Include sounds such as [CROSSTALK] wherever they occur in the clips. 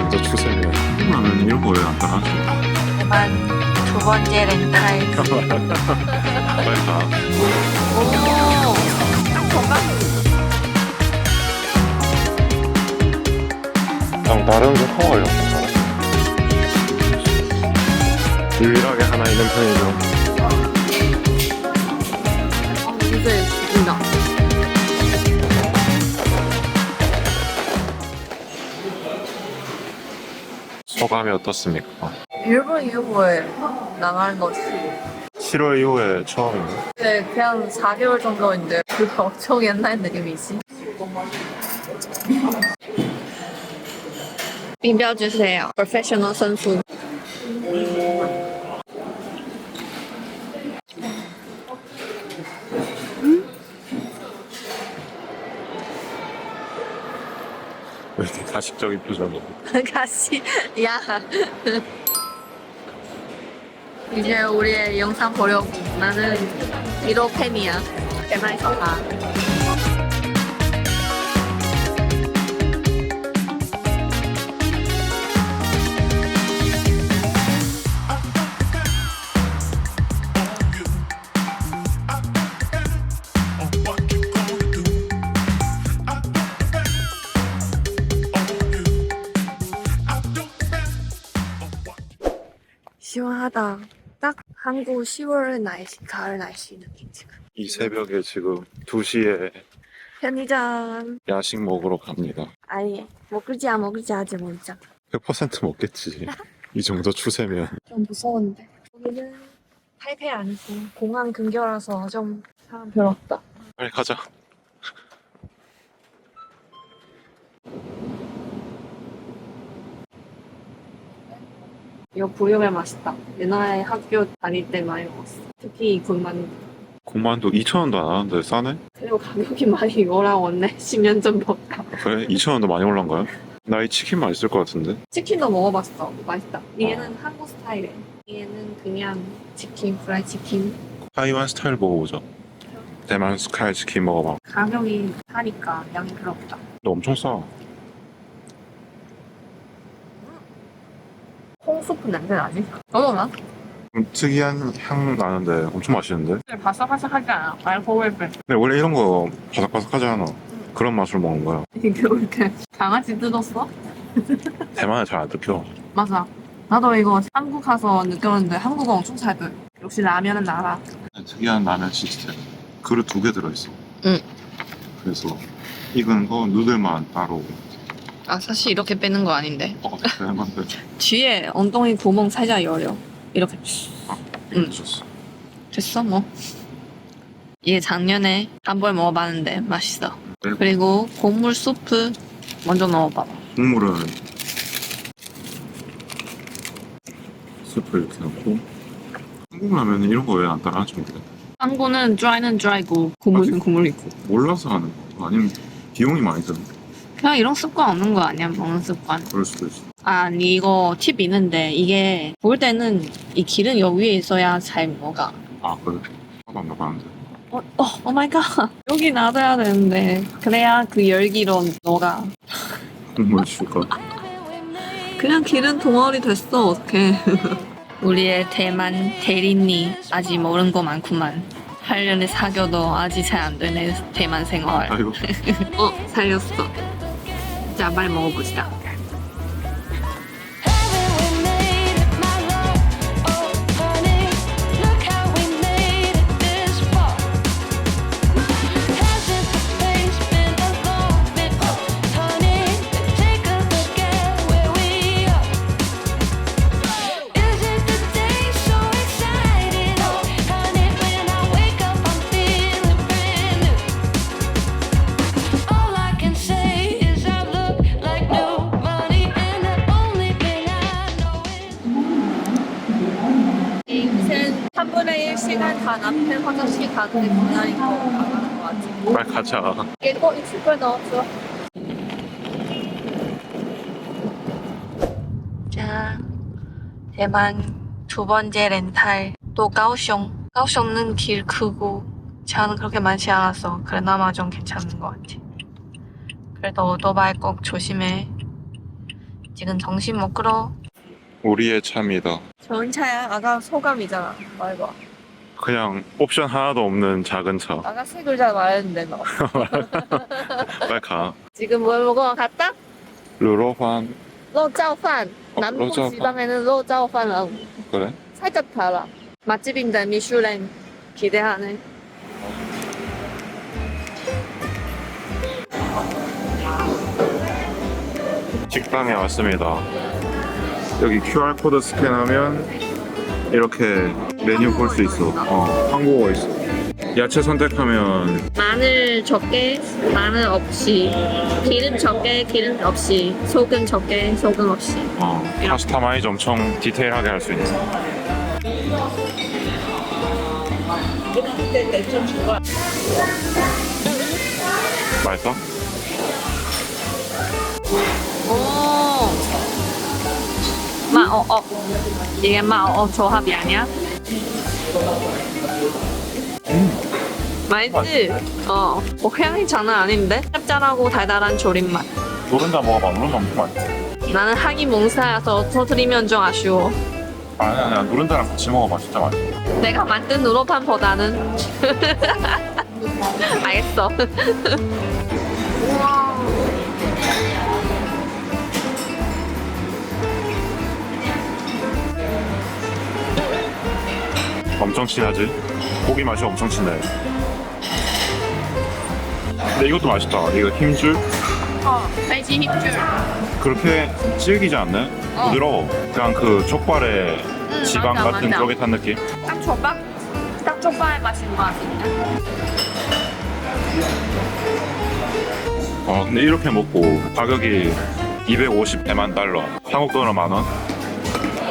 정도 추세면 그러면 이런 거왜 안 따라하지? 대만 두 번째 [LAUGHS] 렌탈. 빨리 가. 오, 건강. 랑 다른 거 커워요. 유일하게 하나 있는 편이죠. 이제 죽인다. 소감이 어떻습니까? 일본 이후에 나가는 것이. 7월 이후에 처음이네. 네, 그냥 4개월 정도인데 엄청 옛날 느낌이지. 빈标 주세요. 프로페셔널 선수. 이렇게 가식적인 표정이? [LAUGHS] 가시. 야. 이제 우리의 영상 보려고 나는 1호 팬이야. 대만에서 봐. 시원하다. 딱 한국 10월 날씨, 가을 날씨 느낌 지금. 이 새벽에 지금 2시에 편의점. 야식 먹으러 갑니다. 아니, 먹을지야 먹을지 아직 모르잖아. 100% 먹겠지. [LAUGHS] 이 정도 추세면. 좀 무서운데. 여기는 타이페이 아니고 공항 근교라서 좀 사람 별로 없다. 빨리 가자. 이거 부유면 맛있다. 옛날에 학교 다닐 때 많이 먹었어. 특히 이 군만두. 군만두 2,000원도 안 하는데 싸네? 그리고 가격이 많이 올라왔네. 10년 전보다. 그래? 2,000원도 많이 올란가요? 나이 치킨 맛있을 것 같은데? 치킨도 먹어봤어. 맛있다. 얘는 한국 스타일이야. 얘는 그냥 치킨, 프라이 치킨. 타이완 스타일 먹어보자. 대만 스카이 치킨 먹어봐. 가격이 하니까 양이 별로 없다. 근데 엄청 싸. 콩수프 냄새 나지? 어머나? 좀 특이한 향 나는데 엄청 맛있는데? 바삭바삭하지 않아. 말고왜 근데 원래 이런 거 바삭바삭하지 않아. 그런 맛으로 먹는 거야. 이게 이렇게 강아지 뜯었어? 대만에 잘안 들켜. 맞아. 나도 이거 한국 가서 느꼈는데 한국어 엄청 잘 돼. 역시 라면은 나라. 특이한 라면 시스템. 그릇 두 개 들어있어. 응. 그래서 익은 거 누들만 따로 아 사실 이렇게 빼는 거 아닌데. 먹었을 해봤는데 [LAUGHS] 뒤에 엉덩이 구멍 살짝 열려. 이렇게. 응. 좋았어. 됐어 뭐. 얘 작년에 한번 먹어봤는데 맛있어. 그리고 곡물 수프 먼저 넣어봐. 국물은 스프 이렇게 넣고 한국 라면은 이런 거 왜 안 따라하지 모르겠네. 한국은 드라이는 드라이고 국물은 국물이고. 몰라서 하는 거 아니면 비용이 많이 드는 거 그냥 이런 습관 없는 거 아니야 먹는 습관. 그럴 수도 있어. 아 이거 팁 있는데 이게 구울 때는 이 기름 여기 위에 있어야 잘 먹어. 아 그래? 하도 안 나가는데 어, 어, 오 마이 갓. [LAUGHS] 여기 놔둬야 되는데. 그래야 그 열기로 녹아. 국물 줄까? 그냥 기름 덩어리 됐어, 어떡해. [LAUGHS] 우리의 대만 대리니 아직 모르는 거 많구만. 8년의 사교도 아직 잘 안 되네, 대만 생활. 아이고 [LAUGHS] 어, 살렸어. 자, 빨리 먹어보자. Haven't 단 앞에 화장실 가는데 기다린 거 나가는 거 같지? 빨리 가자. 이거 있을 걸 넣어줘. 자, 대만 두 번째 렌탈 또 가오숑. 가오숑은 길 크고 차는 그렇게 많지 않아서 그나마 좀 괜찮은 것 같아. 그래도 오토바이 꼭 조심해. 지금 정신 못 끌어. 우리의 차입니다. 좋은 차야. 아까 소감이잖아. 말봐. 그냥 옵션 하나도 없는 작은 차. [LAUGHS] 아까 세 글자 말했는데 너. [LAUGHS] 빨리 가. 지금 뭘 먹어? 갔다? 루로환. 로짜오판. 어, 로짜오판. 지방에는 로짜오판이라고. 그래? 살짝 달라. 맛집인데 미슐랭 기대하네. 식당에 왔습니다. 여기 QR코드 스캔하면 이렇게 메뉴 볼 수 있어. 어, 한국어 있어. 야채 선택하면 마늘 적게, 마늘 없이. 기름 적게, 기름 없이. 소금 적게, 소금 없이. 어, 파스타 마이즈 엄청 디테일하게 할 수 있어. 맛있어? 오. 마어 어. 이게 마어 조합이 아니야? 맛있지? 어. 뭐 향이 장난 아닌데? 짭짤하고 달달한 조림맛. 노른자 먹어봐. 노른자 엄청 맛있어. 나는 항이 몽사여서 터트리면 좀 아쉬워. 아니야, 아니야. 노른자랑 같이 먹어봐. 진짜 맛있어. 내가 만든 누로판보다는 [LAUGHS] 알겠어. [LAUGHS] 엄청 진하지? 고기 맛이 엄청 진해. 근데 이것도 맛있다. 이거 힘줄? 어, 돼지 힘줄. 그렇게 질기지 않네? 어. 부드러워. 그냥 그 족발의 응, 지방 맞아, 같은 맞아. 쫄깃한 느낌? 딱 족발? 딱 족발 맛인 것 같은데? 어, 근데 이렇게 먹고 가격이 250 대만 달러. 한국 돈으로 만 원?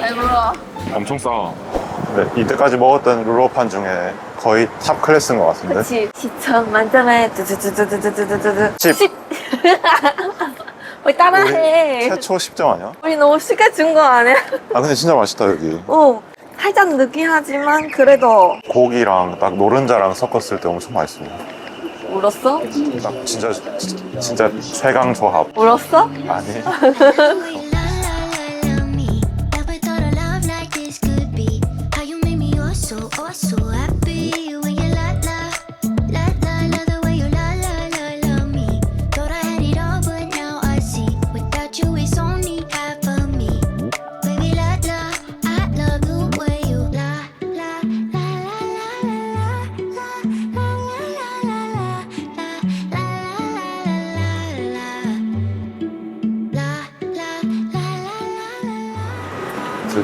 배불러. 엄청 싸. 네, 이때까지 먹었던 룰로판 중에 거의 탑 클래스인 것 같은데. 그치. 시청 만점에 두두두두두두두두. 십. 왜 [LAUGHS] 따라해? 최초 10점 아니야? 우리 너무 쉽게 준 거 아니야? 아 근데 진짜 맛있다 여기. 어. 살짝 늦긴 하지만 그래도 고기랑 딱 노른자랑 섞었을 때 엄청 맛있습니다. 울었어? 딱 진짜 진짜 최강 조합. 울었어? 아니. [LAUGHS]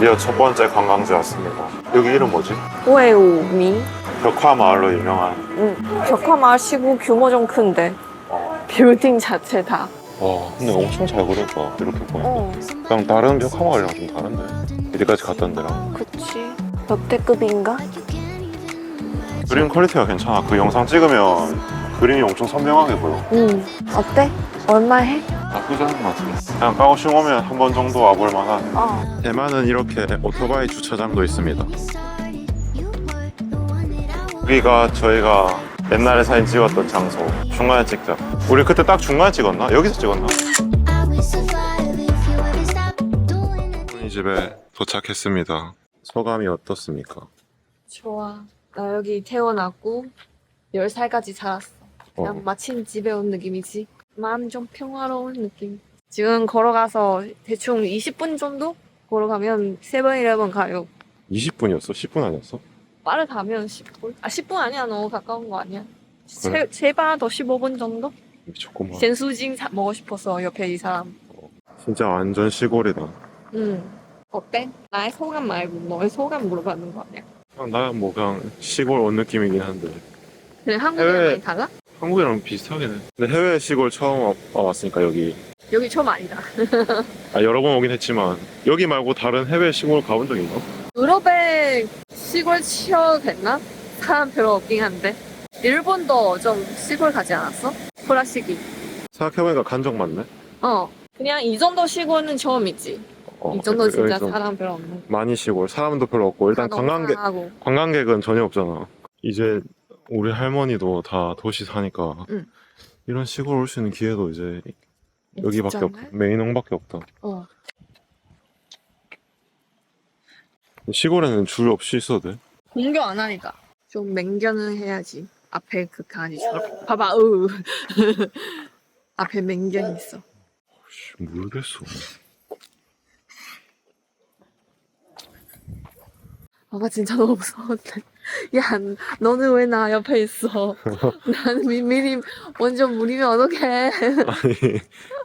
드디어 첫 번째 관광지 왔습니다. 여기 이름 뭐지? 오에오미. 벽화 마을로 유명한. 응. 벽화마을 시구 규모 좀 큰데. 어. 빌딩 자체 다. 와 근데 엄청 잘 그렸다 이렇게 보니까. 어. 그냥 다른 벽화 마을이랑 좀 다른데. 이때까지 갔던 데랑. 그치. 역대급인가? 그림 퀄리티가 괜찮아. 그 영상 찍으면 그림이 엄청 선명하게 보여. 응. 어때? 얼마 해? 나쁘지 않은 것 같은데. 그냥 까오슝 오면 한 번 정도 와볼 만한. 어. 대만은 이렇게 오토바이 주차장도 있습니다. 여기가 저희가 옛날에 사진 찍었던 장소. 중간에 찍자. 우리 그때 딱 중간에 찍었나? 여기서 찍었나? 이 집에 도착했습니다. 소감이 어떻습니까? 좋아. 나 여기 태어났고 10살까지 살았어. 그냥 어. 마침 집에 온 느낌이지. 마음 좀 평화로운 느낌. 지금 걸어가서 대충 20분 정도 걸어가면 세븐일레븐 가요. 20분이었어? 10분 아니었어? 빠르 가면 10분? 아 10분 아니야. 너무 가까운 거 아니야. 그래? 세, 세바 더 15분 정도? 미쳤구만. 젠수징 사- 먹고 싶어서 옆에 이 사람. 진짜 완전 시골이다. 응. 어때? 나의 소감 말고 너의 소감 물어봤는 거 아니야? 나뭐 그냥 시골 온 느낌이긴 한데 그래 한국이랑 해외- 많이 달라? 한국이랑 비슷하긴 해. 근데 해외 시골 처음 와- 와봤으니까 여기 여기 처음 아니다. [LAUGHS] 아, 여러 번 오긴 했지만 여기 말고 다른 해외 시골 가본 적 있나? 유럽에 시골 치어도 됐나? 사람 별로 없긴 한데 일본도 좀 시골 가지 않았어? 프라시기 생각해보니까 간적 많네. 어 그냥 이 정도 시골은 처음이지 어, 이 정도 여기 진짜 좀 사람 별로 없는 많이 시골 사람도 별로 없고 일단 다 관광객. 관광객은 전혀 없잖아. 이제 우리 할머니도 다 도시 사니까 응. 이런 시골 올 수 있는 기회도 이제 예, 여기밖에 없 메인홍밖에 없다. 어. 시골에는 줄 없이 있어도 돼. 공교 안 하니까 좀 맹견을 해야지. 앞에 그 강아지처럼. 봐봐, 으. [LAUGHS] 앞에 맹견이 있어. 씨, 모르겠어. 아빠 진짜 너무 무서웠다 야, 너는 왜 나 옆에 있어? [LAUGHS] 나는 미, 미리 완전 무리면 어떡해. 아니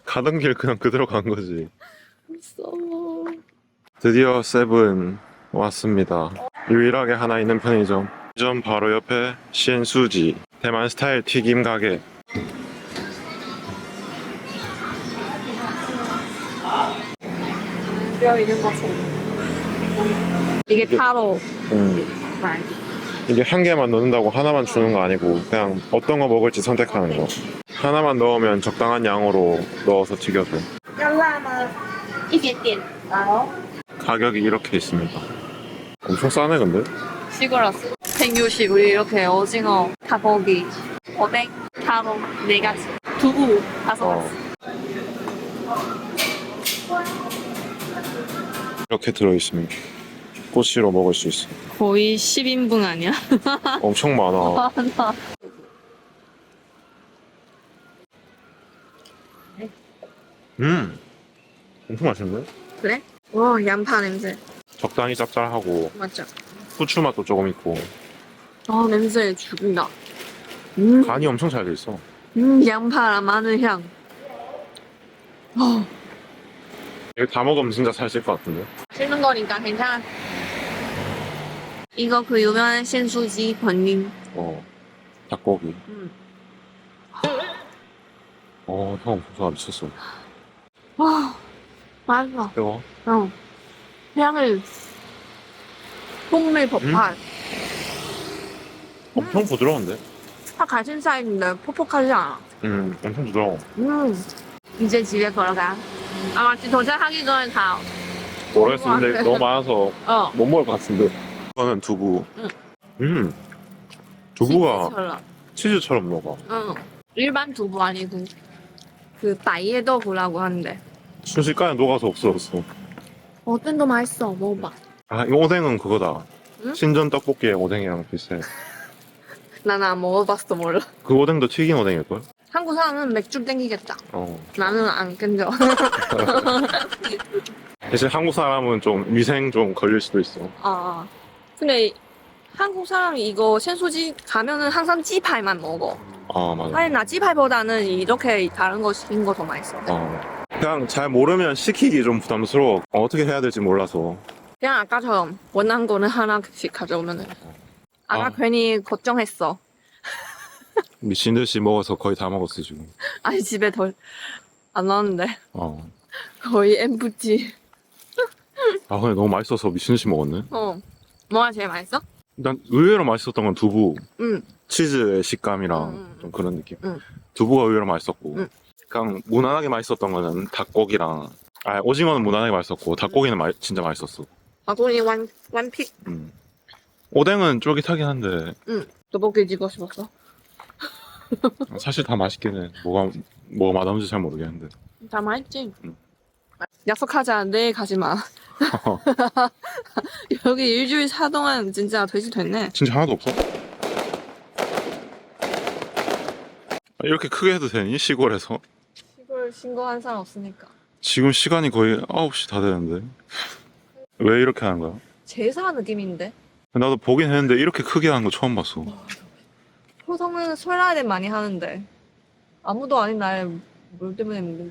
가던 길 그냥 그대로 간 거지. 무서워. 드디어 세븐 왔습니다. 유일하게 하나 있는 편의점. 점 바로 옆에 시엔수지 대만 스타일 튀김 가게. 뼈 있는 거 이게 타로. 음. 말. 이게 한 개만 넣는다고 하나만 주는 거 아니고 그냥 어떤 거 먹을지 선택하는 거. 하나만 넣으면 적당한 양으로 넣어서 튀겨줘. 要辣吗？一点点。好。 가격이 이렇게 있습니다. 엄청 싸네 근데. 시골 왔어. 160 우리 이렇게 오징어, 닭고기, 오뎅, 타로 네 가지. 두부 다섯 어. 가지. 이렇게 들어있습니다. 꼬치로 먹을 수 있어. 거의 10인분 아니야? [LAUGHS] 엄청 많아. 많아. 음, 엄청 맛있는데? 그래? 와 양파 냄새. 적당히 짭짤하고 맞죠? 후추 맛도 조금 있고 아 냄새 죽인다. 음, 간이 엄청 잘 돼 있어. 음 양파랑 마늘 향. 어, 이거 다 먹으면 진짜 살찔 것 같은데. 씹는 거니까 괜찮아. 이거 그 유명한 신수지 번님. 어, 닭고기. 음. 어, 형 벌써 미쳤어. 와 맛있어. 이거 어. 향을 콩밀 법판. 엄청 부드러운데? 다 사이인데 퍽퍽하지 않아. 음, 엄청 부드러워. 음. 이제 집에 걸어가. 아 마치 도착하기 전에 다. 모르겠어. 근데 어. 너무 많아서 어. 못 먹을 것 같은데. 이거는 두부. 응. 음, 두부가 치즈처럼. 치즈처럼 녹아. 응. 일반 두부 아니고 그 바이에더구라고 하는데. 순식간에 녹아서 없어졌어. 어떤 거 맛있어. 먹어봐. 아, 이 오뎅은 그거다. 응? 신전 떡볶이의 오뎅이랑 비슷해. [LAUGHS] 나는 안 먹어봤어 몰라. 그 오뎅도 튀긴 오뎅일걸? 한국 사람은 맥주 땡기겠다. 어. 나는 안 땡겨. [LAUGHS] 대신 한국 사람은 좀 위생 좀 걸릴 수도 있어. 아. 근데 한국 사람이 이거 센소지 가면은 항상 찌파이만 먹어. 아, 맞아. 아니 나 찌파이보다는 이렇게 다른 거 시킨 거 더 맛있어. 어. 그냥 잘 모르면 시키기 좀 부담스러워. 어, 떻게 해야 될지 몰라서. 그냥 아까처럼 원하는 거는 하나씩 가져오면은. 아까 아. 괜히 걱정했어. 미친 듯이 먹어서 거의 다 먹었어, 지금. 아니 집에 덜 안 나왔는데 어. 거의 엠프티. 아, 근데 너무 맛있어서 미친 듯이 먹었네. 어. 뭐가 제일 맛있어? 난 의외로 맛있었던 건 두부. 응. 치즈의 식감이랑 응, 응, 좀 그런 느낌. 응. 두부가 의외로 맛있었고. 응. 그냥 무난하게 맛있었던 거는 닭고기랑, 아, 오징어는 무난하게 맛있었고, 닭고기는 마- 진짜 맛있었어. 아고니 완 완픽 음. 오뎅은 쫄깃하긴 한데, 떡볶이 찍고 싶었어. 사실 다 맛있긴 해. 뭐가, 뭐가 맛없는지 잘 모르겠는데. 다 맛있지. 응. 약속하자. 내일 가지 마. [LAUGHS] 여기 일주일 사 동안 진짜 돼지 됐네. 진짜 하나도 없어? 아, 이렇게 크게 해도 되니? 시골에서? 시골 신고한 사람 없으니까. 지금 시간이 거의 9시 다 되는데. 왜 이렇게 하는 거야? 제사 느낌인데. 나도 보긴 했는데 이렇게 크게 하는 거 처음 봤어. 보통은 설날에 많이 하는데 아무도 아닌 날에 뭘 때문에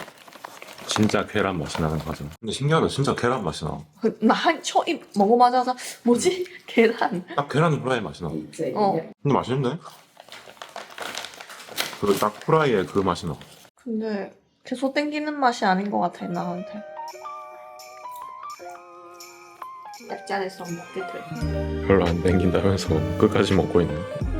진짜 계란 맛이 나는 과자. 근데 신기하다, 진짜 계란 맛이 나. 나한 초입 먹어맞아서 뭐지? [LAUGHS] 계란. 딱 계란 후라이 맛이 나. 這 어. 樣 근데 맛있는데? 그리고 딱 후라이의 그 맛이 나. 근데 계속 땡기는 맛이 아닌 것 같아 나한테. 약자에서 먹게 돼. 별로 안 땡긴다면서 끝까지 먹고 있네.